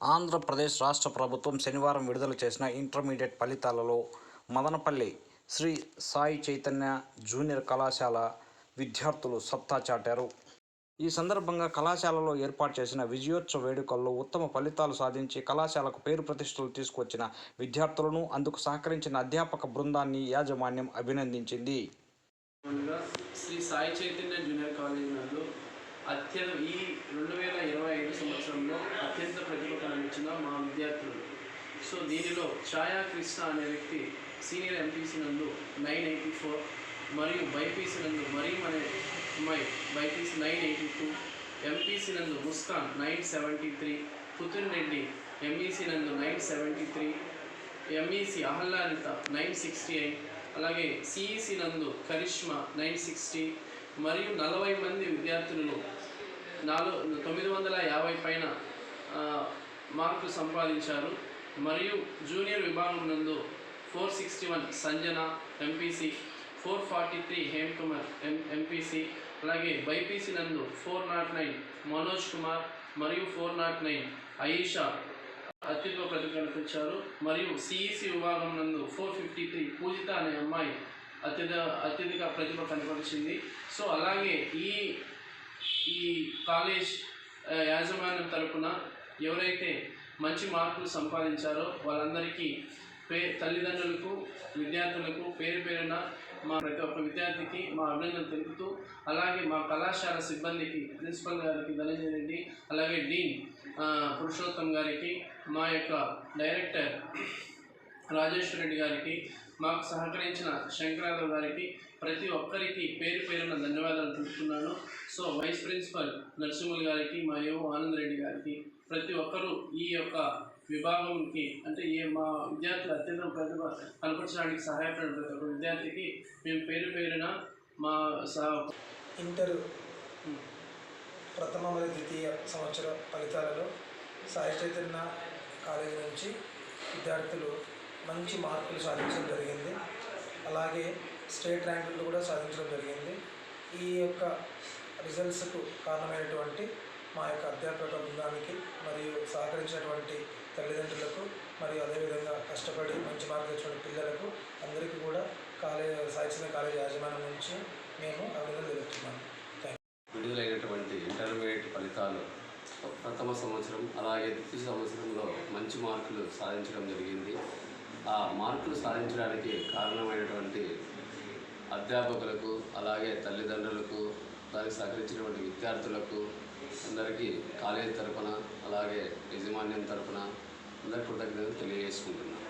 ఆంధ్రప్రదేశ్ రాష్ట్ర ప్రభుత్వం శనివారం విడుదల చేసిన ఇంటర్మీడియట్ ఫలితాలలో మదనపల్లి శ్రీ సాయి చైతన్య జూనియర్ కళాశాల విద్యార్థులు సత్తా చాటారు. ఈ సందర్భంగా కళాశాలలో ఏర్పాటు చేసిన విజయోత్సవ వేడుకల్లో ఉత్తమ ఫలితాలు సాధించి కళాశాలకు పేరు ప్రతిష్టలు తీసుకొచ్చిన విద్యార్థులను అందుకు సహకరించిన అధ్యాపక బృందాన్ని యాజమాన్యం అభినందించింది. శ్రీ సాయి చైతన్య జూనియర్ కాలేజీ నందు అత్యంత ఈ రెండు వేల ఇరవై ఐదు సంవత్సరంలో అత్యంత ప్రతిభ కనిపించిన మా విద్యార్థులు సో దీనిలో ఛాయా కృష్ణ అనే వ్యక్తి సీనియర్ ఎంపీసీ నందు నైన్ ఎయిటీ ఫోర్ మరియు బైపీసీ నందు మరీం అనే అమ్మాయి BiPC nine eighty two MPC నందు ముస్కాన్ నైన్ సెవెంటీ త్రీ పుతున్ రెడ్డి ఎంఈసీ నందు నైన్ సెవెంటీ త్రీ ఎంఈసీ అహల్లానిత నైన్ సిక్స్టీ ఎయిట్ అలాగే సిఈసి నందు కరిష్మా నైన్ సిక్స్టీ మరియు నలభై మంది విద్యార్థులను నాలుగు తొమ్మిది వందల యాభై పైన మార్కులు సంపాదించారు. మరియు జూనియర్ విభాగం నందు four sixty one Sanjana MPC four forty three Hem Kumar M MPC అలాగే బైపీసీ నందు four nought nine Manoj Kumar మరియు ఫోర్ నాట్ నైన్ అయీషా అత్యుత్తమ ప్రతిభ కనిపించారు మరియు సిఈసి విభాగం నందు ఫోర్ ఫిఫ్టీ త్రీ పూజిత అనే అమ్మాయి అత్యధ అత్యధిక ప్రతిభ కనపరిచింది. సో అలాగే ఈ ఈ కాలేజ్ యాజమాన్యం తరపున ఎవరైతే మంచి మార్కులు సంపాదించారో వాళ్ళందరికీ పే తల్లిదండ్రులకు విద్యార్థులకు పేరు పేరున మా ప్రతి ఒక్క విద్యార్థికి మా అభినందన తెలుపుతూ అలాగే మా కళాశాల సిబ్బందికి ప్రిన్సిపల్ గారికి ధనంజయ రెడ్డి అలాగే డీన్ పురుషోత్తం గారికి మా యొక్క డైరెక్టర్ రాజేశ్వర రెడ్డి గారికి మాకు సహకరించిన శంకరారావు గారికి ప్రతి ఒక్కరికి పేరు పేరున ధన్యవాదాలు తెలుపుతున్నాను. సో వైస్ ప్రిన్సిపల్ నరసింహులు గారికి మా ఏవో ఆనంద్ రెడ్డి గారికి ప్రతి ఒక్కరూ ఈ యొక్క విభాగంకి అంటే ఏ మా విద్యార్థులు అత్యంత ప్రతిభ కనపరచడానికి సహాయపడిన ప్రతి ఒక్క విద్యార్థికి మేము పేరు పేరున మా సహ ఇంటర్ ప్రథమ మరియు ద్వితీయ సంవత్సర ఫలితాలలో సాయి చైతన్య కాలేజీ నుంచి విద్యార్థులు మంచి మార్కులు సాధించడం జరిగింది. అలాగే స్టేట్ ర్యాంకులు కూడా సాధించడం జరిగింది. ఈ యొక్క రిజల్ట్స్కు కారణమైనటువంటి మా యొక్క అధ్యాపక బృందానికి మరియు సహకరించినటువంటి తల్లిదండ్రులకు మరియు అదేవిధంగా కష్టపడి మంచి మార్కులు పిల్లలకు అందరికీ కూడా కాలేజ్ సాధించిన కాలేజ్ యాజమాన్యం నుంచి మేము అభివృద్ధి తెలుపుతున్నాము విడుదలైనటువంటి ఇంటర్మీడియట్ ఫలితాలు ప్రథమ సంవత్సరం అలాగే ద్వితీయ సంవత్సరంలో మంచి మార్కులు సాధించడం జరిగింది. ఆ మార్కులు సాధించడానికి కారణమైనటువంటి అధ్యాపకులకు అలాగే తల్లిదండ్రులకు దానికి సహకరించినటువంటి విద్యార్థులకు అందరికీ కాలేజీ తరఫున అలాగే యాజమాన్యం తరఫున అందరి కృతజ్ఞతలు తెలియజేసుకుంటున్నాను.